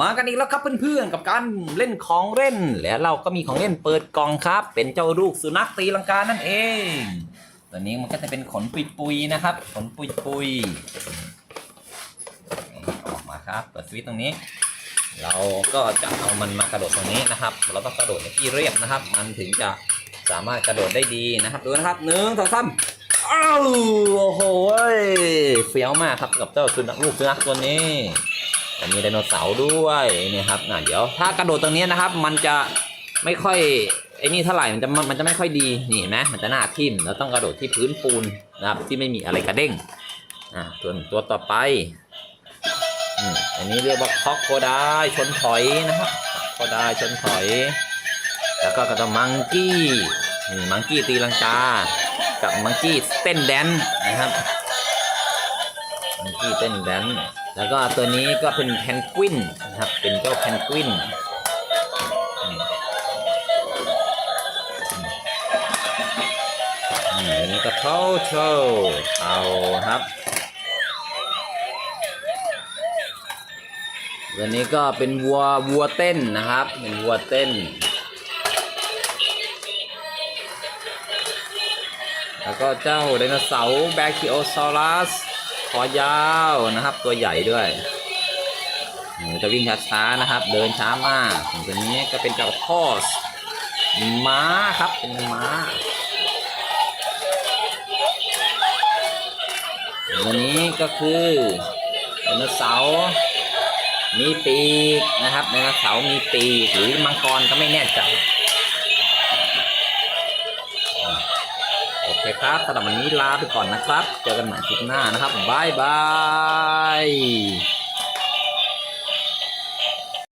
มากันอีกแล้วครับเพื่อนๆกับการเล่นของเล่น และเราก็มีของเล่นเปิดกล่องครับ เป็นเจ้าลูกสุนัขตีลังกานั่นเอง ตัวนี้มันก็จะเป็นขนปุยๆนะครับ ขนปุยๆออกมาครับเปิดสวิตช์ตรงนี้ เราก็จะเอามันมากระโดดตรงนี้นะครับ เราต้องกระโดดในที่เรียบนะครับ มันถึงจะสามารถกระโดดได้ดีนะครับดูนะครับหนึ่งสองสามอ้าวโอ้โหเฟี้ยวมากครับกับเจ้าสุนัขลูกสุนัขตัวนี้ แต่มีไดโนเสาร์ด้วยนี่ครับนะเดี๋ยวถ้ากระโดดตรงนี้นะครับ มันจะไม่ค่อยไอ้นี่เท่าไหร่มันจะมันจะไม่ค่อยดีนี่เห็นไหมมันจะหน้าทิ่มเราต้องกระโดดที่พื้นปูนนะครับ ที่ไม่มีอะไรกระเด้งอ่าตัวนตัวต่อไปอันนี้เรียกว่าคอกโคดาชนถอยนะครับโคดาชนถอย แล้วก็กระตมังกี้นี่มังกี้ตีลังกา กับมังกี้เต้นแดนนะครับมังกี้เต้นแดน แล้วก็ตัวนี้ก็เป็นแพนกวินนะครับ เป็นเจ้าแพนกวินอันนี้ก็เท่าโชว์เอาครับตัวนี้ก็เป็นวัววัวเต้นนะครับ เป็นวัวเต้น แล้วก็เจ้าไดโนเสาร์แบคิโอซอรัส คอยาวนะครับ ตัวใหญ่ด้วยหนูจะวิ่งช้าๆนะครับ เดินช้ามากตัวนี้ก็เป็นเจ้าพอสม้าครับเป็นม้าตัวนี้ก็คือไดโนเสาร์มีปีกนะครับไดโนเสาร์มีปีกหรือมังกรก็ไม่แน่ใจ ครับสำหรับวันนี้ลาไปก่อนนะครับ เจอกันใหม่คลิปหน้านะครับบายบาย